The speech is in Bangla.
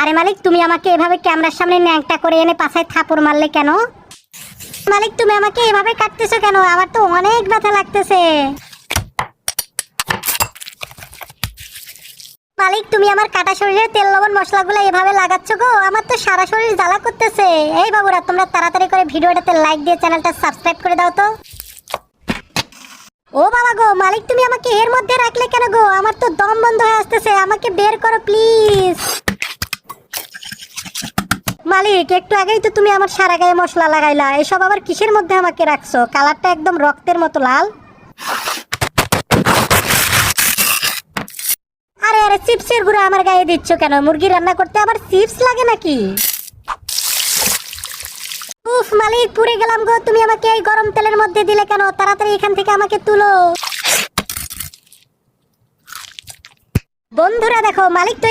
আরে মালিক, তুমি আমাকে এভাবে ক্যামেরার সামনে ন্যাংটা করে এনে পাছায় থাপড় মারলে কেন? মালিক, তুমি আমাকে এভাবে কাটতেছো কেন? আমার তো অনেক ব্যথা লাগতেছে। মালিক, তুমি আমার কাটা শরীরে তেল, লবণ মশলাগুলো এভাবে লাগাচ্ছ গো? আমার তো সারা শরীর জ্বালা করতেছে। এই বাবুরা, তোমরা তাড়াতাড়ি করে ভিডিওটাতে লাইক দিয়ে চ্যানেলটা সাবস্ক্রাইব করে দাও তো। ও বাবা গো, মালিক, তুমি আমাকে এর মধ্যে রাখলে কেন গো? আমার তো দম বন্ধ হয়ে আসতেছে। আমাকে বের করো প্লিজ মালিক, একটু আগেই তো তুমি আমার সারা গায়ে মশলা লাগাইলা। এসব আবার কিসের মধ্যে আমাকে রাখছো? কালারটা একদম রক্তের মতো লাল। আরে আরে, চিপসের গুঁড়ো আমার গায়ে দিচ্ছ কেন? মুরগি রান্না করতে আবার চিপস লাগে নাকি? উফ, মালিক, পুড়ে গেলাম গো। তুমি আমাকে এই গরম তেলের মধ্যে দিলে কেন? তাড়াতাড়ি এখান থেকে আমাকে তুলো। বন্ধুরা, দেখো, মালিক তো